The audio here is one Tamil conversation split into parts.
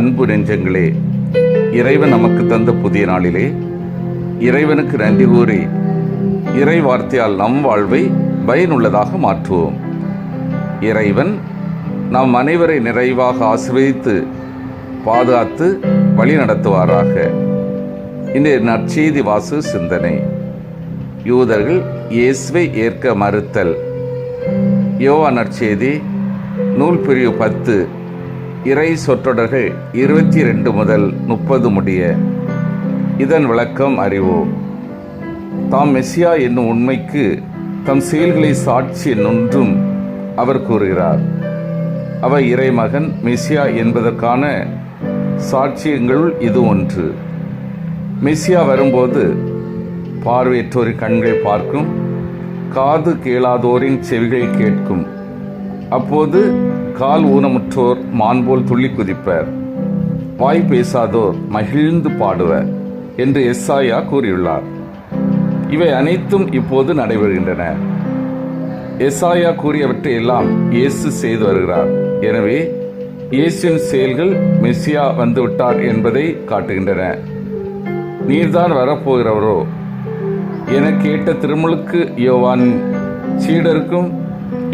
அன்பு நெஞ்சங்களே இறைவன் நமக்கு தந்த புதிய நாளிலே இறைவனுக்கு நன்றி கூறி இறை வார்த்தையால் நம் வாழ்வை பயனுள்ளதாக மாற்றுவோம். இறைவன் நம் அனைவரை நிறைவாக ஆசிர்வதித்து பாதுகாத்து வழி நடத்துவாராக. இன்றைய நற்செய்தி வாசு சிந்தனை. யூதர்கள் இயேசுவை ஏற்க மறுத்தல். யோவா நற்செய்தி நூல் பிரிவு பத்து இறை சொற்றொடர்கள் இருபத்தி ரெண்டு முதல் முப்பது முடிய இதன் விளக்கம் அறிவோம். தாம் மெஸ்ஸியா என்னும் உண்மைக்கு தம் செயல்களை சாட்சி என்னொன்றும் அவர் கூறுகிறார். அவர் இறைமகன் மெஸ்ஸியா என்பதற்கான சாட்சியங்களுள் இது ஒன்று. மெஸ்ஸியா வரும்போது பார்வையற்றோரின் கண்கள் பார்க்கும் காது கேளாதோரின் செவிகள் கேட்கும். அப்போது கால் ஊனமுற்றோர் மான்போல் துள்ளி குதிப்பர். வாய் பேசாதோர் மகிழ்ந்து பாடுவர் என்று எஸ்ஆயா கூறியுள்ளார். இவை அனைத்தும் இப்போது நடைபெறுகின்றன. எஸ்ஆயா கூறியவற்றை எல்லாம் இயேசு செய்து வருகிறார். எனவே இயேசுவின் செயல்கள் மெஸ்ஸியா வந்துவிட்டார் என்பதை காட்டுகின்றன. நீர்தான் வரப்போகிறவரோ என கேட்ட திருமுழுக்கு யோவான் சீடருக்கும்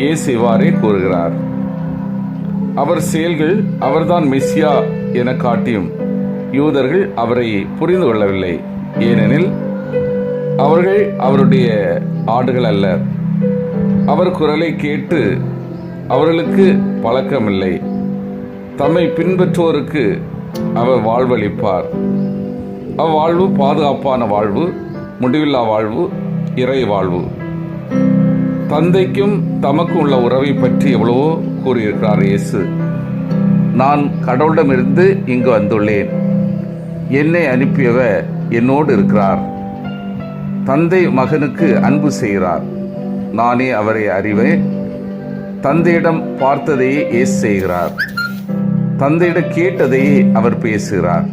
இயேசு இவ்வாறே கூறுகிறார். அவர் செயல்கள் அவர்தான் மெஸ்ஸியா என காட்டியும் யூதர்கள் அவரை புரிந்து கொள்ளவில்லை. ஏனெனில் அவர்கள் அவருடைய ஆடுகள் அல்ல. அவர் குரலை கேட்டு அவர்களுக்கு பழக்கமில்லை. தம்மை பின்பற்றுவோருக்கு அவர் வாழ்வளிப்பார். அவ்வாழ்வு பாதுகாப்பான வாழ்வு முடிவில்லா வாழ்வு இறை வாழ்வு. தந்தைக்கும் தமக்கும் உள்ள உறவை பற்றி எவ்வளவோ கூறியிருக்கிறார் இயேசு. நான் கடவுளிடமிருந்து இங்கு வந்துள்ளேன். என்னை அனுப்பியவர் என்னோடு இருக்கிறார். தந்தை மகனுக்கு அன்பு செய்கிறார். நானே அவரை அறிவேன். தந்தையிடம் பார்த்ததையே இயேசு செய்கிறார். தந்தையிடம் கேட்டதையே அவர் பேசுகிறார்.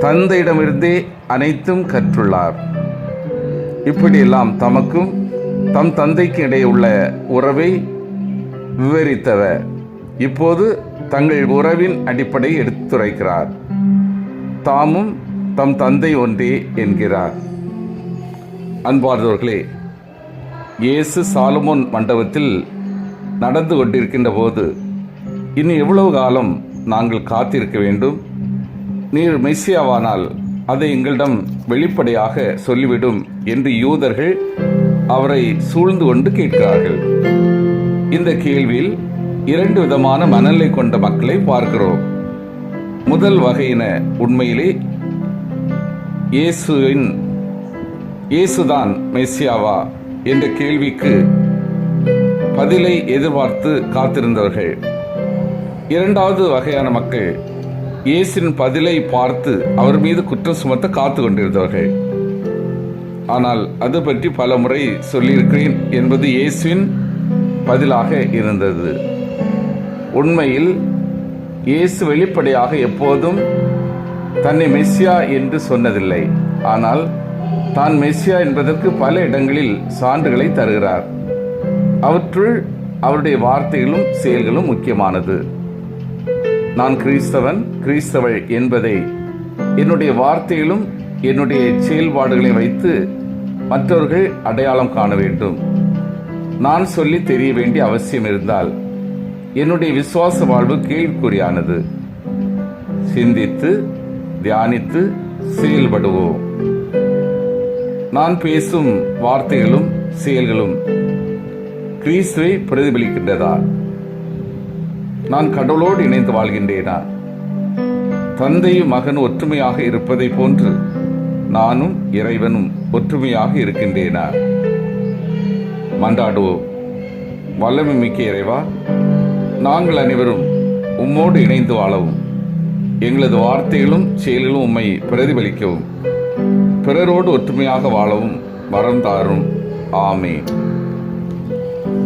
தந்தையிடமிருந்தே அனைத்தும் கற்றுள்ளார். இப்படியெல்லாம் தமக்கும் தம் தந்தைக்கு இடையே உள்ள உறவை விவரித்தவர் இப்போது தங்கள் உறவின் அடிப்படை எடுத்துரைக்கிறார். தாமும் தம் தந்தை ஒன்றே என்கிறார். அன்பார்ந்தவர்களே இயேசு சாலமோன் மண்டபத்தில் நடந்து கொண்டிருக்கின்ற போது இன்னும் எவ்வளவு காலம் நாங்கள் காத்திருக்க வேண்டும்? நீர் மெஸ்ஸியாவானால் அதை எங்களிடம் வெளிப்படையாக சொல்லிவிடும் என்று யூதர்கள் அவரை சூழ்ந்து கொண்டு கேட்கிறார்கள். இந்த கேள்வியில் இரண்டு விதமான மனநிலை கொண்ட மக்களை பார்க்கிறோம். முதல் வகையின உண்மையிலே இயேசுவின் இயேசுதான் மெஸ்ஸியாவா என்ற கேள்விக்கு பதிலை எதிர்பார்த்து காத்திருந்தவர்கள். இரண்டாவது வகையான மக்கள் இயேசுவின் பதிலை பார்த்து அவர் மீது குற்றம் சுமத்த காத்து கொண்டிருந்தவர்கள். ஆனால் அது பற்றி பல முறை சொல்லியிருக்கிறேன் என்பது இயேசுவின் பதிலாக இருந்தது. உண்மையில் இயேசு வெளிப்படையாக எப்போதும் தன்னை மெஸ்ஸியா என்று சொன்னதில்லை. ஆனால் தான் மெஸ்ஸியா என்பதற்கு பல இடங்களில் சான்றுகளை தருகிறார். அவற்றுள் அவருடைய வார்த்தைகளும் செயல்களும் முக்கியமானது. நான் கிறிஸ்தவன் கிறிஸ்தவள் என்பதை என்னுடைய வார்த்தைகளும் என்னுடைய செயல்பாடுகளை வைத்து மற்றவர்கள் அடையாளம் காண வேண்டும். நான் சொல்லி தெரிய வேண்டிய அவசியம் இருந்தால் என்னுடைய விசுவாச வாழ்வு கேள்விக்குறியானது சிந்தித்து தியானித்து செயல்படுவோம். நான் பேசும் வார்த்தைகளும் செயல்களும் கிறிஸ்துவை பிரதிபலிக்கின்றதா? நான் கடவுளோடு இணைந்து வாழ்கின்றேனா? தந்தையும் மகன் ஒற்றுமையாக இருப்பதை போன்று நானும் இறைவனும் ஒற்றுமையாக இருக்கின்றேனா? மன்றாடுவோம் வல்லமை மிக்க இறைவா நாங்கள் அனைவரும் உம்மோடு இணைந்து வாழவும். எங்களது வார்த்தைகளும் செயல்களும் உம்மை பிரதிபலிக்கவும். பிறரோடு ஒற்றுமையாக வாழவும் வரம் தாரும். ஆமே